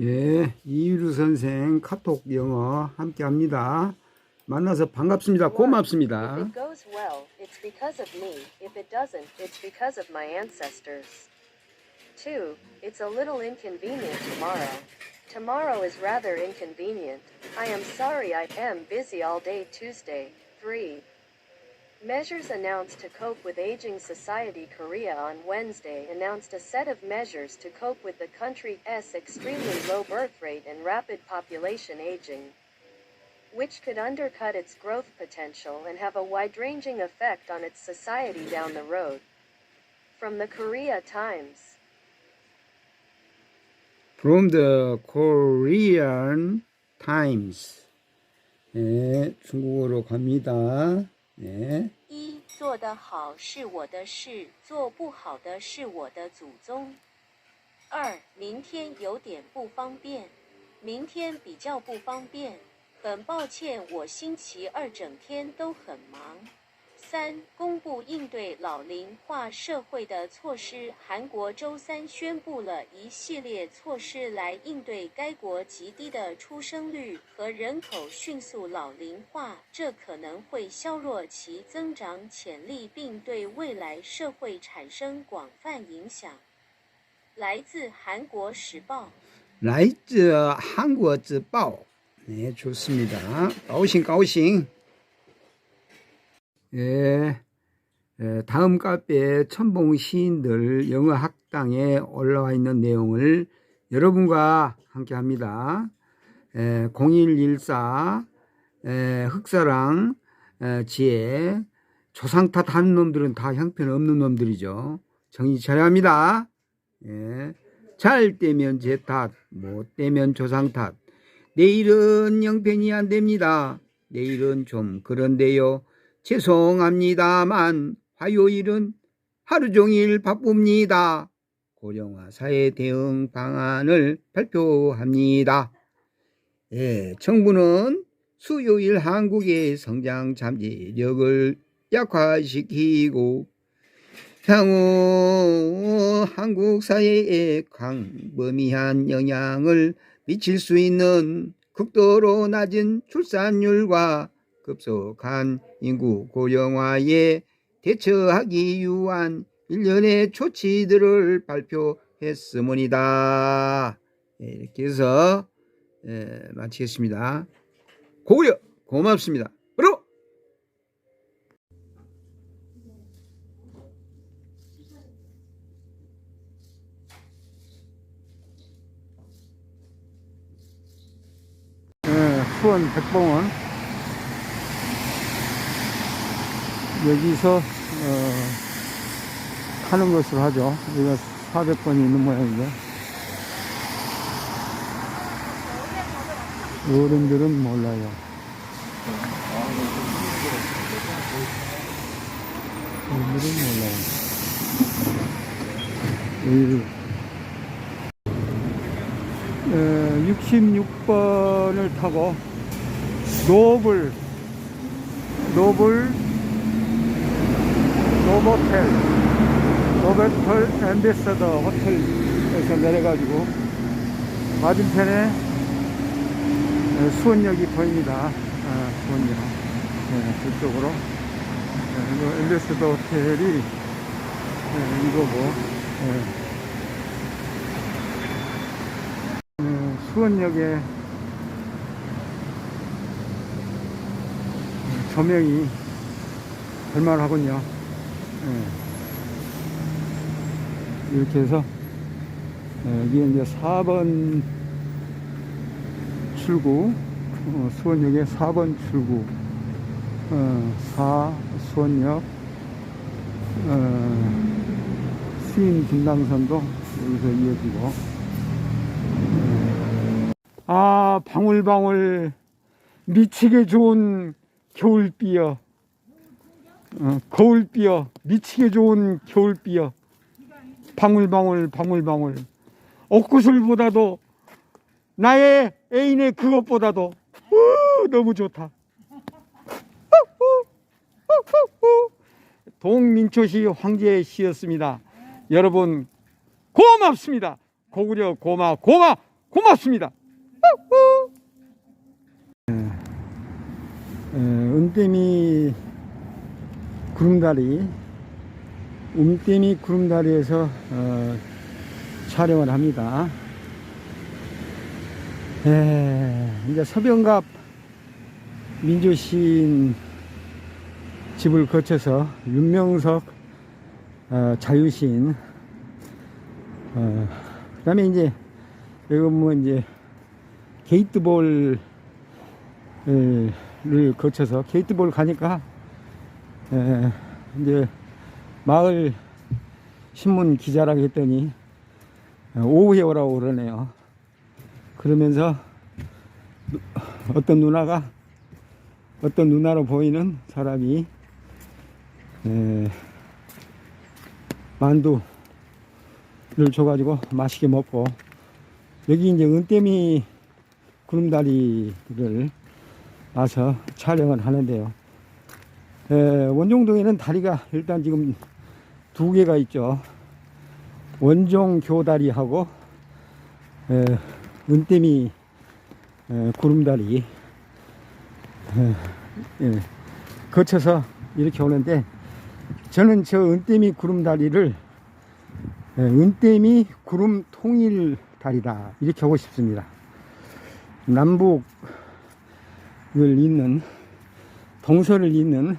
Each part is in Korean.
예, 이유루 선생 카톡 영어 함께 합니다. 만나서 반갑습니다. If 고맙습니다. it goes well, it's because of me. If it doesn't, it's because of my ancestors. 2. It's a little inconvenient tomorrow. Tomorrow is rather inconvenient. I am sorry I am busy all day Tuesday. 3. Measures announced to cope with aging society Korea on Wednesday announced a set of measures to cope with the country's extremely low birth rate and rapid population aging which could undercut its growth potential and have a wide ranging effect on its society down the road. From the Korea Times. From the Korean Times. 예, 중국어로 갑니다. 一做得好是我的事，做不好的是我的祖宗。二明天有点不方便，明天比较不方便，很抱歉，我星期二整天都很忙。三公布应对老龄化社会的措施，韩国周三宣布了一系列措施来应对该国极低的出生率和人口迅速老龄化，这可能会削弱其增长潜力，并对未来社会产生广泛影响。来自韩国时报。 라이즈 한국어즈报. 네, 좋습니다. 까오싱 까오싱. 예. 예, 다음 카페 천봉 시인들 영어 학당에 올라와 있는 내용을 여러분과 함께 합니다. 예, 0114 예, 흑사랑 예, 지혜 조상 탓하는 놈들은 다 형편없는 놈들이죠. 정신 차려야 합니다. 예. 잘 되면 제 탓, 못 되면 조상 탓. 내일은 형편이 안 됩니다. 내일은 좀 그런데요. 죄송합니다만 화요일은 하루 종일 바쁩니다. 고령화 사회 대응 방안을 발표합니다. 예, 정부는 수요일 한국의 성장 잠재력을 약화시키고 향후 한국 사회에 광범위한 영향을 미칠 수 있는 극도로 낮은 출산율과 급속한 인구 고령화에 대처하기 위한 일련의 조치들을 발표했습니다. 예, 이렇게 해서 예, 마치겠습니다. 고려 고맙습니다. 예, 수원 백봉원 여기서 어, 하는 것을 하죠. 여기가 400번이 있는 모양이죠. 어른들은 몰라요. 어른들은 몰라요. 이 66번을 타고 노블 노블 노보텔 노베털 엠베서더 호텔에서 내려가지고 맞은편에 에, 수원역이 보입니다. 아, 수원역. 네, 그쪽으로. 네, 이거 엠베서더 호텔이 네, 이거고. 네. 네, 수원역에 조명이 볼만하군요. 네. 이렇게 해서 네, 여기 이제 4번 출구 어, 수원역에 4번 출구 어, 4 수원역 어, 수인 분당선도 여기서 이어지고 아 방울방울 미치게 좋은 겨울비여 어, 거울비여 미치게 좋은 겨울비여 방울방울 방울방울. 옥구슬보다도 나의 애인의 그것보다도 우, 너무 좋다. 동민초시 황제의 시였습니다. 여러분 고맙습니다. 고구려 고마 고마 고맙습니다. 후후. 예, 예, 은댐이 구름다리, 움댐이 구름다리에서 어, 촬영을 합니다. 예, 이제 서병갑 민주시인 집을 거쳐서 윤명석 어, 자유시인 어, 그 다음에 이제 여기 뭐 이제 게이트볼을 거쳐서 게이트볼 가니까 에, 이제 마을 신문 기자라고 했더니 어, 오후에 오라고 그러네요. 그러면서 누- 어떤 누나가 어떤 누나로 보이는 사람이 에, 만두를 줘가지고 맛있게 먹고 여기 이제 은댐이 구름다리를 와서 촬영을 하는데요. 에, 원종동에는 다리가 일단 지금 두 개가 있죠. 원종 교다리하고 에, 은댐이 에, 구름다리 에, 예, 거쳐서 이렇게 오는데 저는 저 은댐이 구름다리를 예, 은댐이 구름 통일 다리다 이렇게 하고 싶습니다. 남북을 잇는 동서를 잇는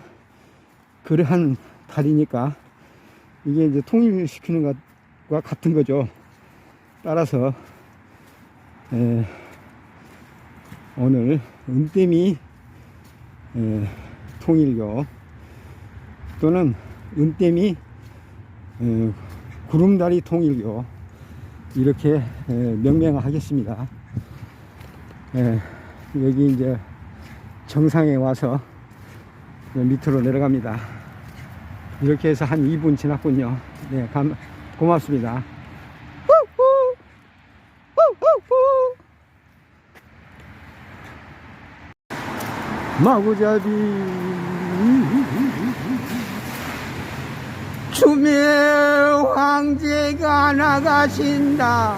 그러한 다리니까 이게 이제 통일시키는 것과 같은 거죠. 따라서 에, 오늘 은댐이 에, 통일교 또는 은댐이 에, 구름다리 통일교 이렇게 에, 명명하겠습니다. 에, 여기 이제 정상에 와서 밑으로 내려갑니다. 이렇게 해서 한 2분 지났군요. 네, 감, 고맙습니다. 마구잡이. 춤의 황제가 나가신다.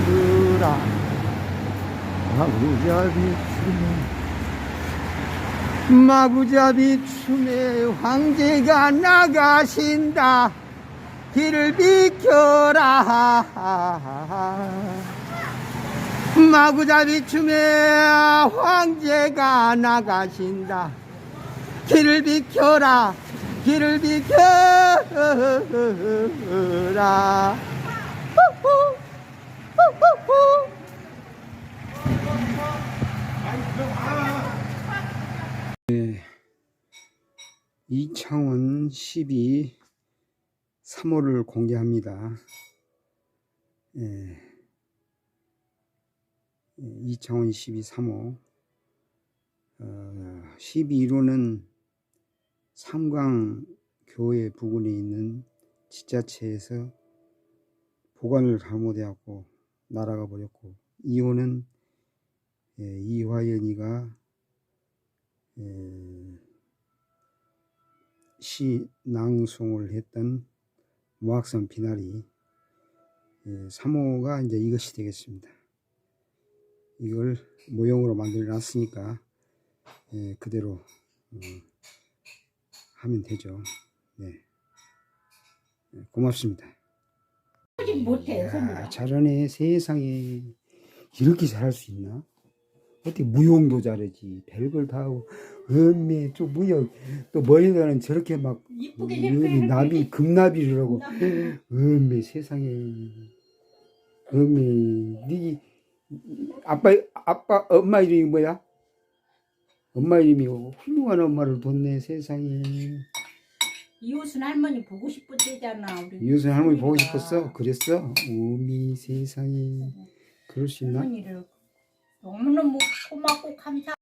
시들라. 마구잡이 춤에 마구잡이 춤에 황제가 나가신다. 길을 비켜라. 마구잡이 춤에 황제가 나가신다. 길을 비켜라. 길을 비켜라. 후후 후후후 네. 이창원 12 3호를 공개합니다. 예. 예, 이창원 12 3호 어, 12호는 삼광교회 부근에 있는 지자체에서 보관을 잘못해갖고 날아가 버렸고 2호는 예, 이화연이가 예, 시 낭송을 했던 모악산 비나리 예, 3호가 이제 이것이 되겠습니다. 이걸 모형으로 만들어 놨으니까 예, 그대로 어, 하면 되죠. 네. 예, 고맙습니다. 못해요, 야. 잘하네 세상에 이렇게 잘할 수 있나? 어떻게 무용도 잘하지 별걸 다 하고 음매 또 무역 또 머리에다는 저렇게 막 이쁘게 나비 금나비를 하고 음매 세상에 음매 네 아빠 아빠 엄마 이름이 뭐야? 엄마 이름이 훌륭한 엄마를 뒀네 세상에 이웃은 할머니 보고 싶었대잖아. 우리 이웃은 할머니 보고 할머니가. 싶었어? 그랬어? 오미 세상에 그럴 수 있나? 할머니를 너무너무 고맙고 감사.